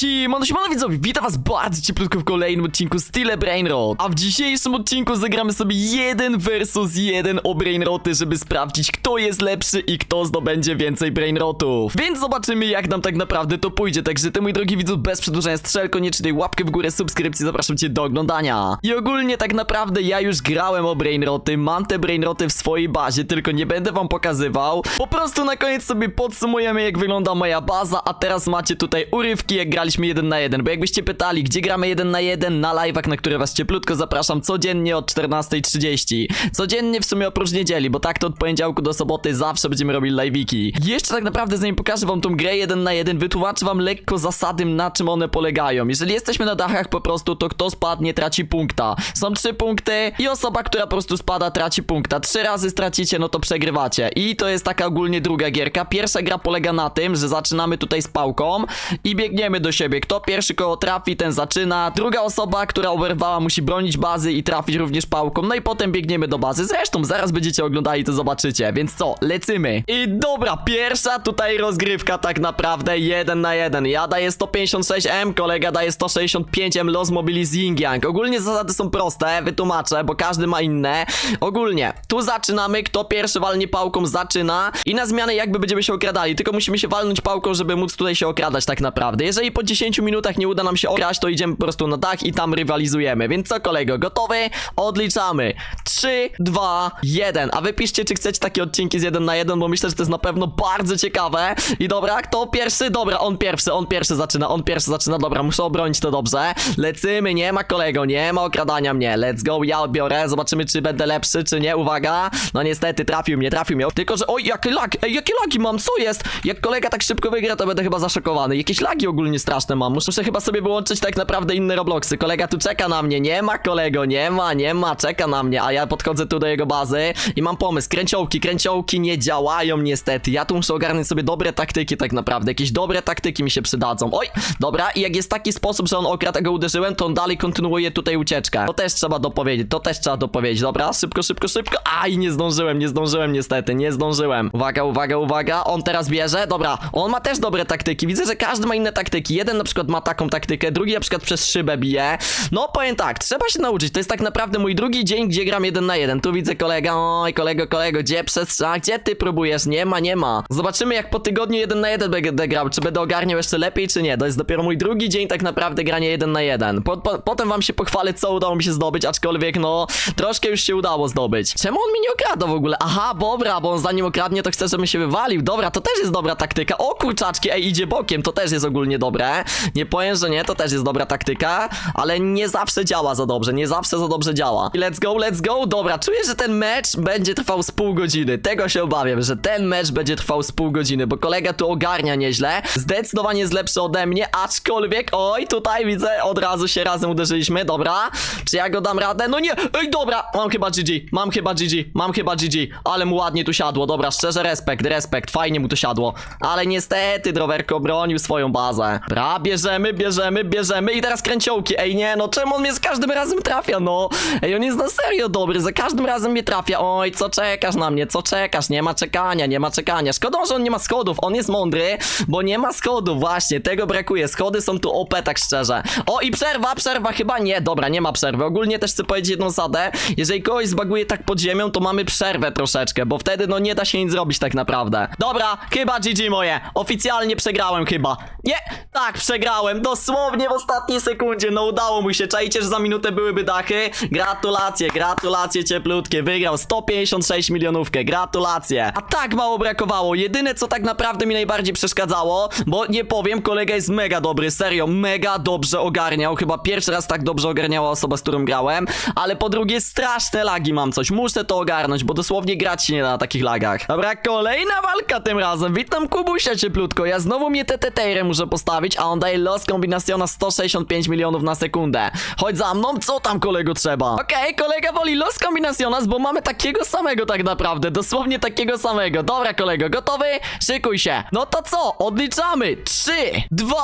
Siemano, siemano widzowie, witam was bardzo cieplutko w kolejnym odcinku Stile Brainrot A w dzisiejszym odcinku zagramy sobie jeden versus jeden o Brainroty, żeby sprawdzić kto jest lepszy i kto zdobędzie więcej Brainrotów Więc zobaczymy jak nam tak naprawdę to pójdzie, także ty mój drogi widzu, bez przedłużania strzel, koniecznie łapkę w górę, subskrypcji, zapraszam cię do oglądania. I ogólnie tak naprawdę ja już grałem o Brainroty, mam te Brainroty w swojej bazie, tylko nie będę wam pokazywał. Po prostu na koniec sobie podsumujemy jak wygląda moja baza, a teraz macie tutaj urywki jak graliśmy jeden na jeden, bo jakbyście pytali, gdzie gramy jeden na jeden na live'ach, na które was cieplutko zapraszam codziennie od 14.30. Codziennie w sumie oprócz niedzieli, bo tak to od poniedziałku do soboty zawsze będziemy robili live'iki. Jeszcze tak naprawdę zanim pokażę wam tą grę jeden na jeden, wytłumaczę wam lekko zasady, na czym one polegają. Jeżeli jesteśmy na dachach po prostu, to kto spadnie traci punkta. Są trzy punkty i osoba, która po prostu spada traci punkta. Trzy razy stracicie, no to przegrywacie. I to jest taka ogólnie druga gierka. Pierwsza gra polega na tym, że zaczynamy tutaj z pałką i biegniemy do siebie. Kto pierwszy koło trafi, ten zaczyna. Druga osoba, która oberwała, musi bronić bazy i trafić również pałką. No i potem biegniemy do bazy. Zresztą zaraz będziecie oglądali, to zobaczycie. Więc co, lecimy. I dobra, pierwsza tutaj rozgrywka tak naprawdę jeden na jeden. Ja daję 156M, kolega daje 165M Los Mobilis Ying Yang. Ogólnie zasady są proste, wytłumaczę, bo każdy ma inne. Ogólnie, tu zaczynamy, kto pierwszy walnie pałką zaczyna i na zmianę jakby będziemy się okradali, tylko musimy się walnąć pałką, żeby móc tutaj się okradać tak naprawdę. Jeżeli po 10 minutach nie uda nam się okraść, to idziemy po prostu na dach i tam rywalizujemy. Więc co kolego, gotowy? Odliczamy. 3, 2, 1. A wy piszcie, czy chcecie takie odcinki z 1 na 1, bo myślę, że to jest na pewno bardzo ciekawe. I dobra, kto pierwszy? Dobra, on pierwszy, on pierwszy zaczyna, on pierwszy zaczyna. Dobra, muszę obronić to dobrze. Lecymy, nie ma kolego, nie ma okradania mnie. Let's go, ja odbiorę, zobaczymy, czy będę lepszy, czy nie. Uwaga. No niestety, trafił mnie, trafił mnie. Tylko, że oj, jakie lagi, ej, jakie lagi mam, co jest? Jak kolega tak szybko wygra, to będę chyba zaszokowany. Jakieś lagi ogólnie straszne mam. Muszę chyba sobie wyłączyć tak naprawdę inne Robloxy. Kolega tu czeka na mnie. Nie ma kolego, nie ma, nie ma, czeka na mnie, a ja podchodzę tu do jego bazy i mam pomysł. Kręciołki, kręciołki nie działają niestety. Ja tu muszę ogarnąć sobie dobre taktyki tak naprawdę. Jakieś dobre taktyki mi się przydadzą. Oj, dobra, i jak jest taki sposób, że on okradł, a go uderzyłem, to on dalej kontynuuje tutaj ucieczkę. To też trzeba dopowiedzieć, to też trzeba dopowiedzieć. Dobra, szybko, szybko, szybko. Aj, nie zdążyłem, nie zdążyłem niestety, nie zdążyłem. Uwaga, uwaga, uwaga, on teraz bierze. Dobra, on ma też dobre taktyki. Widzę, że każdy ma inne taktyki. Jeden na przykład ma taką taktykę, drugi na przykład przez szybę bije. No, powiem tak, trzeba się nauczyć. To jest tak naprawdę mój drugi dzień, gdzie gram jeden na jeden. Tu widzę kolega, oj, kolego, kolego, gdzie przestrzał, gdzie ty próbujesz? Nie ma, nie ma. Zobaczymy, jak po tygodniu jeden na jeden będę grał, czy będę ogarniał jeszcze lepiej, czy nie. To jest dopiero mój drugi dzień tak naprawdę grania jeden na jeden. Po, po, potem wam się pochwalę, co udało mi się zdobyć, aczkolwiek no, troszkę już się udało zdobyć. Czemu on mnie nie okrada w ogóle? Aha, dobra, bo on zanim okradnie, to chce, żebym się wywalił. Dobra, to też jest dobra taktyka. O kurczaczki, ej, idzie bokiem, to też jest ogólnie dobre. Nie powiem, że nie, to też jest dobra taktyka, ale nie zawsze działa za dobrze, nie zawsze za dobrze działa. Let's go, let's go. Dobra, czuję, że ten mecz będzie trwał z pół godziny. Tego się obawiam, że ten mecz będzie trwał z pół godziny, bo kolega tu ogarnia nieźle. Zdecydowanie jest lepszy ode mnie, aczkolwiek, oj, tutaj widzę, od razu się razem uderzyliśmy, dobra. Czy ja go dam radę? No nie, ej, dobra, mam chyba GG, mam chyba GG, mam chyba GG, ale mu ładnie tu siadło, dobra, szczerze respekt, respekt, fajnie mu to siadło. Ale niestety, Drowerko obronił swoją bazę. Bra, bierzemy, bierzemy, bierzemy i teraz kręciołki, ej, nie, no czemu on mnie za każdym razem trafia, no? Ej, on jest na serio dobry, za każdym razem mnie trafia, oj, co czekasz na mnie, co czekasz, nie ma czekania, nie ma czekania. Szkoda, że on nie ma schodów, on jest mądry, bo nie ma schodów, właśnie, tego brakuje, schody są tu OP, tak szczerze. O, i przerwa, przerwa, chyba nie, dobra, nie ma przerwy. Ogólnie też chcę powiedzieć jedną zasadę, jeżeli kogoś zbaguje tak pod ziemią, to mamy przerwę troszeczkę, bo wtedy, no, nie da się nic zrobić tak naprawdę. Dobra, chyba GG moje, oficjalnie przegrałem chyba. Nie, tak, przegrałem, dosłownie w ostatniej sekundzie, no udało mu się, czajcie, że za minutę byłyby dachy? Gratulacje, gratulacje cieplutkie, wygrał 156 milionówkę, gratulacje. A tak mało brakowało, jedyne co tak naprawdę mi najbardziej przeszkadzało, bo nie powiem, kolega jest mega dobry, serio, mega dobrze ogarniał, chyba pierwszy raz tak dobrze ogarniała osoba, z którą grałem, ale po drugie straszne lagi mam coś, muszę to ogarnąć, bo dosłownie grać się nie da na takich lagach. Dobra, kolejna walka tym razem, witam Kubusia cieplutko, ja znowu mnie TTT muszę postawić, a on daje los kombinacjona 165 milionów na sekundę. Chodź za mną, co tam kolego trzeba? Okej, kolega woli los kombinacjonas, bo mamy takiego samego tak naprawdę, dosłownie takiego samego. Dobra kolego, gotowy? Szykuj się. No to co? Odliczamy. 3, 2,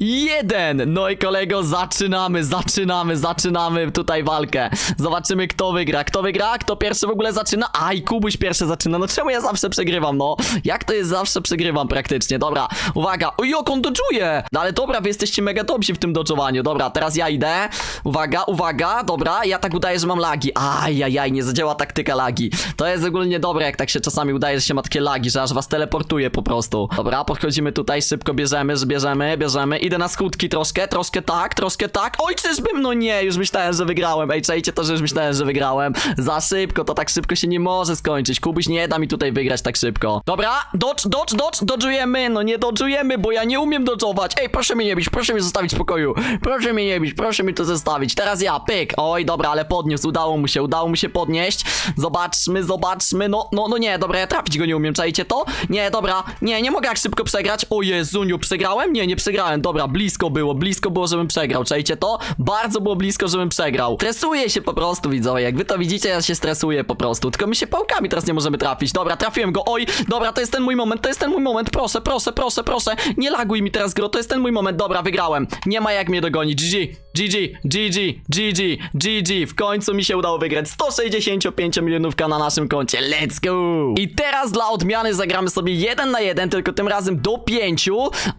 jeden. No i kolego, zaczynamy, zaczynamy, zaczynamy tutaj walkę. Zobaczymy, kto wygra. Kto wygra? Kto pierwszy w ogóle zaczyna? Aj, Kubuś pierwszy zaczyna. No czemu ja zawsze przegrywam, no? Jak to jest, zawsze przegrywam praktycznie. Dobra, uwaga. O, jak on dodżuje! No ale dobra, wy jesteście mega dobrzy w tym dodżowaniu. Dobra, teraz ja idę. Uwaga, uwaga, dobra, ja tak udaję, że mam lagi. Ajajaj, nie zadziała taktyka lagi. To jest ogólnie dobre, jak tak się czasami udaje, że się ma takie lagi, że aż was teleportuje po prostu. Dobra, podchodzimy tutaj, szybko bierzemy, bierzemy, bierzemy. Idę na skutki troszkę, troszkę tak, troszkę tak. Oj, czyżbym, no nie, już myślałem, że wygrałem. Ej, czajcie to, że już myślałem, że wygrałem. Za szybko, to tak szybko się nie może skończyć. Kubuś nie da mi tutaj wygrać tak szybko. Dobra, dodge, dodge, dodge, dodżujemy. No nie dodżujemy, bo ja nie umiem dodżować. Ej, proszę mnie nie bić, proszę mnie zostawić w pokoju. Proszę mnie nie bić, proszę mi to zostawić. Teraz ja, pyk. Oj, dobra, ale podniósł, udało mu się, udało mu się podnieść. Zobaczmy, zobaczmy. No, no, no nie, dobra, ja trafić go nie umiem, czajcie to? Nie, dobra, nie, nie mogę jak szybko przegrać. O Jezuniu, przegrałem? Nie, nie przegrałem. Dobra, blisko było, blisko było, żebym przegrał, czajcie to? Bardzo było blisko, żebym przegrał. Stresuję się po prostu, widzowie. Jak wy to widzicie, ja się stresuję po prostu. Tylko my się pałkami teraz nie możemy trafić. Dobra, trafiłem go. Oj, dobra, to jest ten mój moment, to jest ten mój moment. Proszę, proszę, proszę, proszę. Nie laguj mi teraz gro, to jest ten mój moment. Dobra, wygrałem. Nie ma jak mnie dogonić. GG. GG, GG, GG, GG. W końcu mi się udało wygrać 165 milionówka na naszym koncie. Let's go! I teraz dla odmiany zagramy sobie jeden na jeden, tylko tym razem do 5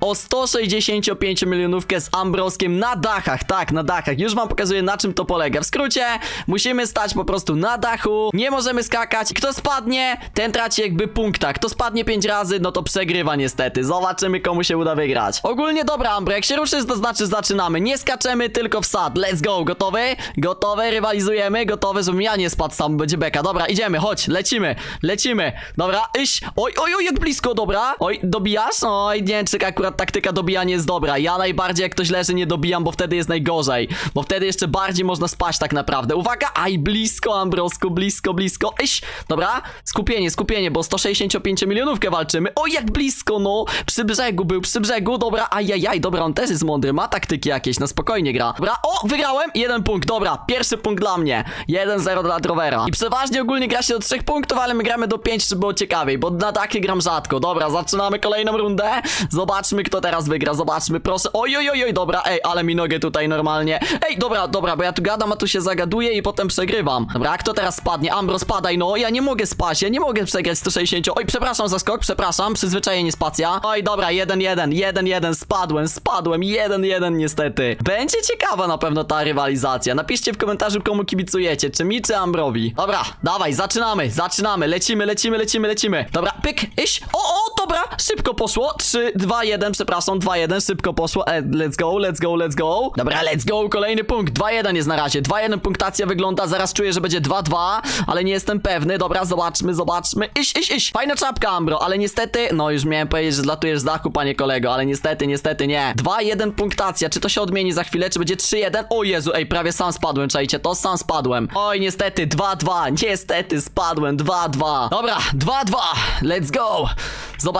o 165 milionówkę z Ambroskiem na dachach. Tak, na dachach. Już wam pokazuję na czym to polega. W skrócie, musimy stać po prostu na dachu, nie możemy skakać. Kto spadnie, ten traci jakby punkta. Kto spadnie 5 razy, no to przegrywa niestety. Zobaczymy komu się uda wygrać. Ogólnie dobra, Ambro, jak się ruszysz, to znaczy zaczynamy. Nie skaczemy, tylko wsad. Let's go, gotowy? Gotowy, rywalizujemy, gotowy, żebym ja nie spadł sam, będzie beka. Dobra, idziemy, chodź, lecimy, lecimy. Dobra, iść. Oj, oj, oj, jak blisko, dobra. Oj, dobijasz? Oj, nie czy akurat taktyka dobijania jest dobra. Ja najbardziej jak ktoś leży nie dobijam, bo wtedy jest najgorzej. Bo wtedy jeszcze bardziej można spaść tak naprawdę. Uwaga, aj, blisko, Ambrosku, blisko, blisko. Iść. Dobra, skupienie, skupienie, bo 165 milionówkę walczymy. Oj, jak blisko, no. Przy brzegu był, przy brzegu, dobra, ajajaj, dobra, on też jest mądry, ma taktyki jakieś, na spokojnie gra. Dobra, o, wygrałem, jeden punkt, dobra, pierwszy punkt dla mnie. 1-0 dla Drovera. I przeważnie ogólnie gra się do 3 punktów, ale my gramy do 5, żeby było ciekawiej, bo na takie gram rzadko. Dobra, zaczynamy kolejną rundę. Zobaczmy, kto teraz wygra, zobaczmy, proszę. Oj, oj, oj, oj, dobra, ej, ale mi nogę tutaj normalnie. Ej, dobra, dobra, bo ja tu gadam, a tu się zagaduję i potem przegrywam. Dobra, kto teraz spadnie? Ambro, spadaj, no, ja nie mogę spać, ja nie mogę przegrać 160. Oj, przepraszam za skok, przepraszam, przyzwyczajenie spacja. Oj, dobra, 1-1, 1-1, spadłem, spadłem, 1-1 niestety. Będzie ciekawa na pewno ta rywalizacja. Napiszcie w komentarzu, komu kibicujecie, czy mi, czy Ambrowi. Dobra, dawaj, zaczynamy, zaczynamy, lecimy, lecimy, lecimy, lecimy. Dobra, pyk, iść. O, o, dobra, szybko poszło. 3, 2, 1, przepraszam, 2, 1, szybko poszło. E, let's go, let's go, let's go. Dobra, let's go, kolejny punkt. 2-1 jest na razie. 2-1 punktacja wygląda, zaraz czuję, że będzie 2-2, ale nie jestem pewny. Dobra, zobaczmy, zobaczmy. Iść, iść, iść. Fajna czapka, Ambro, ale niestety, no już miałem powiedzieć, że zlatujesz z dachu, panie kolego, ale niestety, niestety nie. 2-1 punktacja. Czy to się odmieni za chwilę, czy będzie 3-1? O Jezu, ej, prawie sam spadłem, czajcie, to sam spadłem. Oj, niestety, 2-2, niestety spadłem, 2-2. Dobra, 2-2, let's go.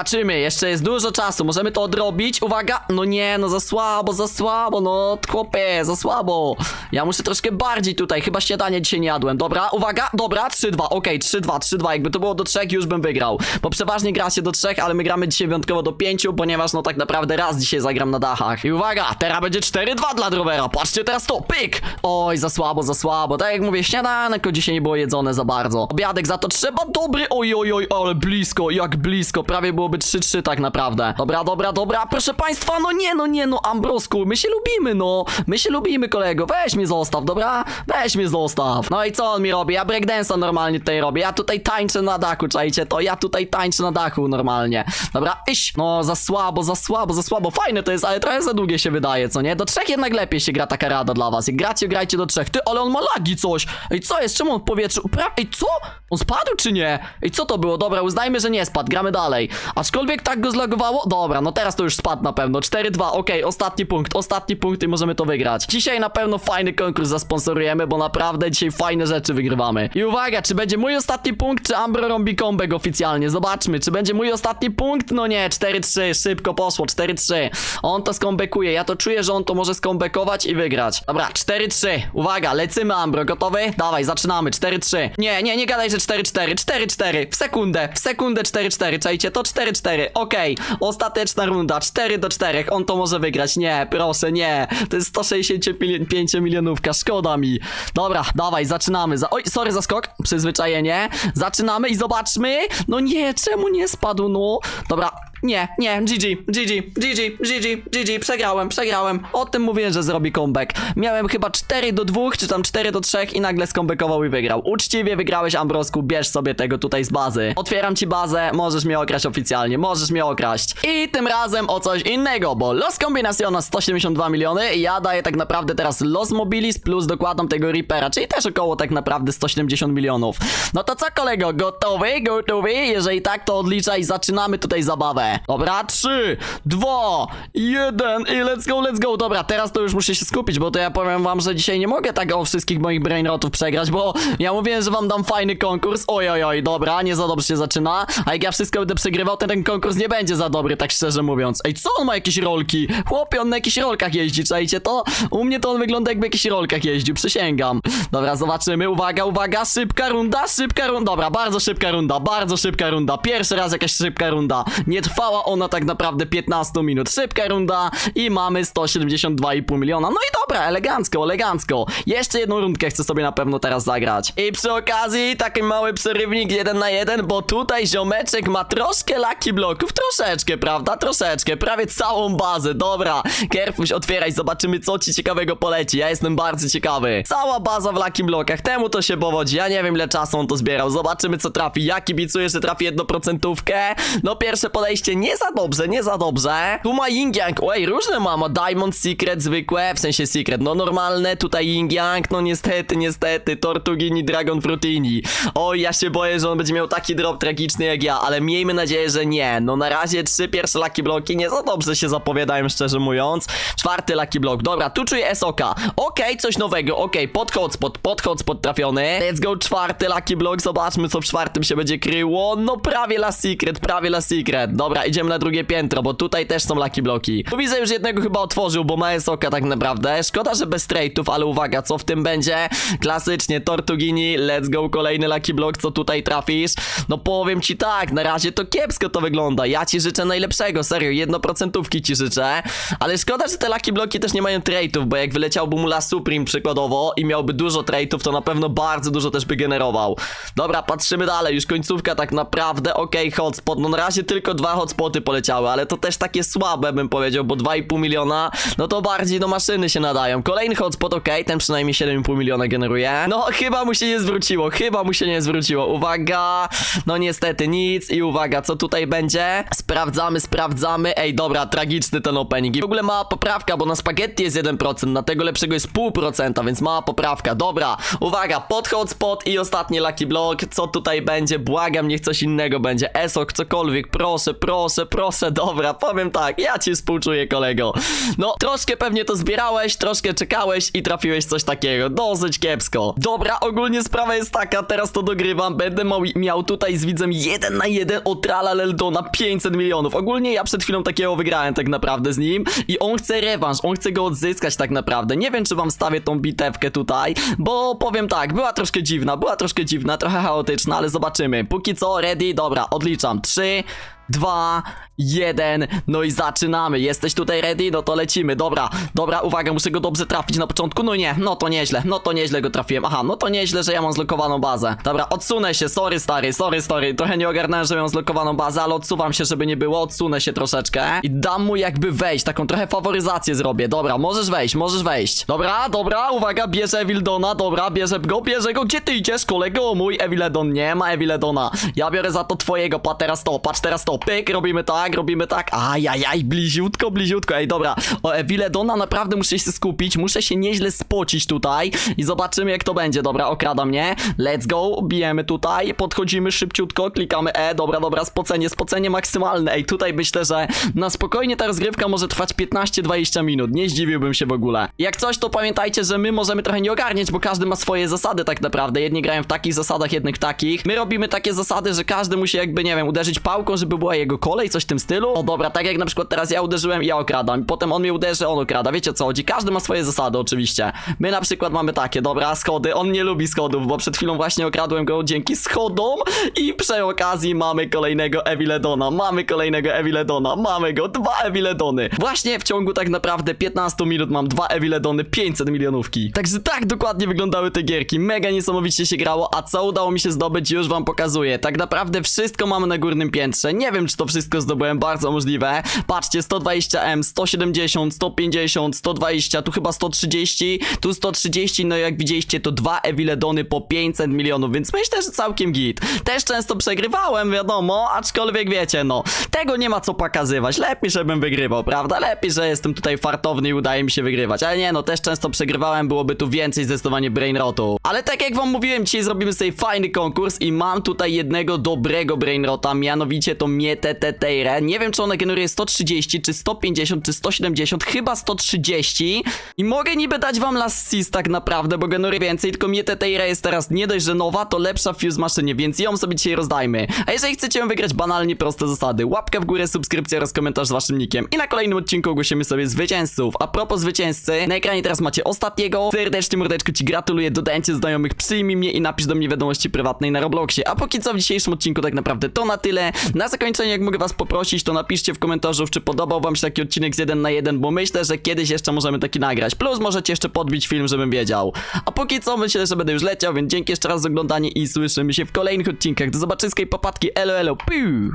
Zobaczymy, jeszcze jest dużo czasu, możemy to odrobić. Uwaga, no nie, no za słabo, za słabo, no chłopie, za słabo. Ja muszę troszkę bardziej tutaj, chyba śniadanie dzisiaj nie jadłem. Dobra, uwaga, dobra, 3-2, okej, 3-2, 3-2, jakby to było do 3, już bym wygrał. Bo przeważnie gra się do 3, ale my gramy dzisiaj wyjątkowo do 5, ponieważ no tak naprawdę raz dzisiaj zagram na dachach. I uwaga, teraz będzie 4-2 dla Drovera, patrzcie teraz to, pyk! Oj, za słabo, za słabo, tak jak mówię, śniadanko dzisiaj nie było jedzone za bardzo. Obiadek za to trzeba dobry, oj, oj, oj, ale blisko, jak blisko, prawie byłoby 3-3 tak naprawdę. Dobra, dobra, dobra, proszę państwa, no nie, no nie, no Ambrosku, my się lubimy, no. My się lubimy, kolego, weź mnie zostaw, dobra? Weź mnie zostaw. No i co on mi robi? Ja breakdance'a normalnie tutaj robię, ja tutaj tańczę na dachu, czajcie to? Ja tutaj tańczę na dachu normalnie. Dobra, iść. No, za słabo, za słabo, za słabo. Fajne to jest, ale trochę za długie się wydaje, co nie? Do trzech jednak lepiej się gra taka rada dla was. Jak gracie, grajcie do trzech. Ty, ale on ma lagi coś. Ej, co jest? Czemu on w powietrzu? Pra... Ej, co? On spadł czy nie? Ej, co to było? Dobra, uznajmy, że nie spadł. Gramy dalej. Aczkolwiek tak go zlagowało? Dobra, no teraz to już spadł na pewno. 4-2, okej, ostatni punkt, ostatni punkt i możemy to wygrać. Dzisiaj na pewno fajny konkurs zasponsorujemy, bo naprawdę dzisiaj fajne rzeczy wygrywamy. I uwaga, czy będzie mój ostatni punkt, czy Ambro robi comeback oficjalnie? Zobaczmy, czy będzie mój ostatni punkt? No nie, 4-3, szybko poszło, 4-3. On to skombekuje, ja to czuję, że on to może skombekować i wygrać. Dobra, 4-3, uwaga, lecimy Ambro, gotowy? Dawaj, zaczynamy, 4-3. Nie, nie, nie gadaj, że 4-4, 4-4, w sekundę, w sekundę 4-4, czajcie, to 4 4-4, okej. Ostateczna runda, 4 do 4. On to może wygrać. Nie, proszę, nie. To jest 165 milionówka, szkoda mi. Dobra, dawaj, zaczynamy. Za... Oj, sorry za skok, przyzwyczajenie. Zaczynamy i zobaczmy. No nie, czemu nie spadł, no? Dobra, nie, nie, GG, GG, GG, GG, GG, przegrałem, przegrałem. O tym mówiłem, że zrobi comeback. Miałem chyba 4 do 2, czy tam 4 do 3 i nagle skombekował i wygrał. Uczciwie wygrałeś, Ambrosku, bierz sobie tego tutaj z bazy. Otwieram ci bazę, możesz mnie okraść oficjalnie, możesz mnie okraść. I tym razem o coś innego, bo Los Combinaciona 172 miliony ja daję tak naprawdę teraz Los Mobilis plus dokładam tego Reapera, czyli też około tak naprawdę 170 milionów. No to co kolego, gotowy? Gotowy? Jeżeli tak, to odliczaj, zaczynamy tutaj zabawę. Dobra, 3, 2, 1 i let's go, let's go. Dobra, teraz to już muszę się skupić, bo to ja powiem wam, że dzisiaj nie mogę tak o wszystkich moich brainrotów przegrać, bo ja mówiłem, że wam dam fajny konkurs. Oj, oj, oj, dobra, nie za dobrze się zaczyna. A jak ja wszystko będę przegrywał, to ten konkurs nie będzie za dobry, tak szczerze mówiąc. Ej, co on ma jakieś rolki? Chłopie, on na jakichś rolkach jeździ, czajcie to? U mnie to on wygląda jakby jakichś rolkach jeździł, przysięgam. Dobra, zobaczymy, uwaga, uwaga, szybka runda, szybka runda. Dobra, bardzo szybka runda, bardzo szybka runda. Pierwszy raz jakaś szybka runda. Nie trwała ona tak naprawdę 15 minut. Szybka runda i mamy 172,5 miliona. No i dobra, elegancko, elegancko. Jeszcze jedną rundkę chcę sobie na pewno teraz zagrać. I przy okazji taki mały przerywnik jeden na jeden, bo tutaj ziomeczek ma troszkę lucky bloków, troszeczkę, prawda? Troszeczkę, prawie całą bazę. Dobra, Kerfuś, otwieraj, zobaczymy co ci ciekawego poleci. Ja jestem bardzo ciekawy. Cała baza w lucky blokach, temu to się powodzi. Ja nie wiem ile czasu on to zbierał. Zobaczymy co trafi. Ja kibicuję, że trafi jednoprocentówkę. No pierwsze podejście nie za dobrze, nie za dobrze. Tu ma Yin Yang, oj, różne ma, ma Diamond Secret zwykłe, w sensie Secret, no normalne, tutaj Yin Yang, no niestety, niestety, Tortugini, Dragon Fruitini. Oj, ja się boję, że on będzie miał taki drop tragiczny jak ja, ale miejmy nadzieję, że nie. No na razie trzy pierwsze Lucky Bloki nie za dobrze się zapowiadają, szczerze mówiąc. Czwarty Lucky Block, dobra, tu czuję SOK. Okej, coś nowego, okej, pod hotspot, pod hotspot trafiony. Let's go, czwarty Lucky Block, zobaczmy co w czwartym się będzie kryło. No prawie la Secret, prawie la Secret. Dobra, idziemy na drugie piętro, bo tutaj też są Lucky Bloki. Tu widzę już jednego chyba otworzył, bo ma SOK tak naprawdę. Szkoda, że bez trade'ów, ale uwaga, co w tym będzie? Klasycznie, Tortugini, let's go, kolejny Lucky Block, co tutaj trafisz? No powiem ci tak, na razie to kiepsko to wygląda. Ja ci życzę najlepszego, serio, jednoprocentówki ci życzę. Ale szkoda, że te Lucky Bloki też nie mają trade'ów, bo jak wyleciałby mu Supreme przykładowo i miałby dużo trade'ów, to na pewno bardzo dużo też by generował. Dobra, patrzymy dalej, już końcówka tak naprawdę, okej, hotspot, no na razie tylko dwa hotspoty poleciały, ale to też takie słabe bym powiedział, bo 2,5 miliona, no to bardziej do maszyny się nadają. Kolejny hotspot, okej, ten przynajmniej 7,5 miliona generuje. No chyba mu się nie zwróciło, chyba mu się nie zwróciło. Uwaga, no niestety nic i uwaga, co tutaj będzie? Sprawdzamy, sprawdzamy. Ej, dobra, tragiczny ten opening. I w ogóle mała poprawka, bo na spaghetti jest 1%, na tego lepszego jest 0,5%, więc mała poprawka. Dobra, uwaga, pod hotspot i ostatni lucky block. Co tutaj będzie? Błagam, niech coś innego będzie. Esok, cokolwiek, proszę, proszę, proszę. Dobra, powiem tak, ja ci współczuję, kolego. No, troszkę pewnie to zbierałeś, troszkę czekałeś i trafiłeś coś takiego. Dosyć kiepsko. Dobra, ogólnie sprawa jest taka, teraz to dogrywam. Będę miał tutaj z widzem 1 na 1 o Tralaleldona na 500 milionów. Ogólnie ja przed chwilą takiego wygrałem tak naprawdę z nim i on chce rewanż, on chce go odzyskać tak naprawdę. Nie wiem, czy wam stawię tą bitewkę tutaj, bo powiem tak, była troszkę dziwna, była troszkę dziwna, trochę chaotyczna, ale zobaczymy. Póki co, ready, dobra, odliczam. 3, 2, 1, no i zaczynamy. Jesteś tutaj ready? No to lecimy. Dobra, dobra, uwaga, muszę go dobrze trafić na początku. No nie, no to nieźle, no to nieźle go trafiłem. Aha, no to nieźle, że ja mam zlokowaną bazę. Dobra, odsunę się, sorry stary, sorry stary. Trochę nie ogarnąłem, że miałem zlokowaną bazę, ale odsuwam się, żeby nie było. Odsunę się troszeczkę i dam mu jakby wejść, taką trochę faworyzację zrobię. Dobra, możesz wejść, możesz wejść. Dobra, dobra, uwaga, bierze Evildona, dobra, bierze go, bierze go. Gdzie ty idziesz, kolego? Mój Eviledon, nie ma Eviledona. Ja biorę za to twojego, patrz teraz to, patrz teraz to. Pyk, robimy tak, robimy tak. Ajajaj, bliziutko, bliziutko. Ej, dobra. O Eviledona naprawdę muszę się skupić, muszę się nieźle spocić tutaj i zobaczymy jak to będzie. Dobra, okrada mnie. Let's go, bijemy tutaj, podchodzimy szybciutko, klikamy E, dobra, dobra, spocenie, spocenie maksymalne. Ej, tutaj myślę, że na spokojnie ta rozgrywka może trwać 15-20 minut. Nie zdziwiłbym się w ogóle. Jak coś, to pamiętajcie, że my możemy trochę nie ogarniać, bo każdy ma swoje zasady tak naprawdę. Jedni grają w takich zasadach, jednych w takich. My robimy takie zasady, że każdy musi jakby, nie wiem, uderzyć pałką, żeby była jego kolej, coś tym stylu? No dobra, tak jak na przykład teraz ja uderzyłem ja okradam, potem on mnie uderzy, on okrada, wiecie o co chodzi? Każdy ma swoje zasady oczywiście. My na przykład mamy takie, dobra, schody, on nie lubi schodów, bo przed chwilą właśnie okradłem go dzięki schodom i przy okazji mamy kolejnego Eviledona, mamy kolejnego Eviledona, mamy go, dwa Eviledony. Właśnie w ciągu tak naprawdę 15 minut mam dwa Eviledony, 500 milionówki. Także tak dokładnie wyglądały te gierki, mega niesamowicie się grało, a co udało mi się zdobyć już wam pokazuję. Tak naprawdę wszystko mamy na górnym piętrze, nie wiem czy to wszystko zdobyłem, bardzo możliwe. Patrzcie, 120M, 170, 150, 120, tu chyba 130, tu 130, no jak widzieliście to dwa Eviledony po 500 milionów, więc myślę, że całkiem git. Też często przegrywałem, wiadomo, aczkolwiek wiecie, no, tego nie ma co pokazywać. Lepiej, żebym wygrywał, prawda? Lepiej, że jestem tutaj fartowny i udaje mi się wygrywać. Ale nie, no, też często przegrywałem, byłoby tu więcej zdecydowanie brainrotu. Ale tak jak wam mówiłem, dzisiaj zrobimy sobie fajny konkurs i mam tutaj jednego dobrego brainrota, mianowicie to Mietę Teteire. Nie wiem, czy ona generuje 130, czy 150, czy 170, chyba 130. I mogę niby dać wam Last Seas tak naprawdę, bo generuje więcej, tylko Mietę Teteire jest teraz nie dość, że nowa, to lepsza Fuse maszynie, więc ją sobie dzisiaj rozdajmy. A jeżeli chcecie ją wygrać, banalnie proste zasady. Łapka w górę, subskrypcja oraz komentarz z waszym nickiem. I na kolejnym odcinku ogłosimy sobie zwycięzców. A propos zwycięzcy, na ekranie teraz macie ostatniego. Serdecznie, mordeczko, ci gratuluję, dodajcie znajomych, przyjmij mnie i napisz do mnie wiadomości prywatnej na Robloxie. A póki co w dzisiejszym odcinku tak naprawdę to na tyle. Na zakończenie, jak mogę was poprosić, to napiszcie w komentarzu, czy podobał wam się taki odcinek z 1 na 1, bo myślę, że kiedyś jeszcze możemy taki nagrać. Plus możecie jeszcze podbić film, żebym wiedział. A póki co myślę, że będę już leciał, więc dzięki jeszcze raz za oglądanie i słyszymy się w kolejnych odcinkach. Do zobaczyska i popatki, elo elo, piu!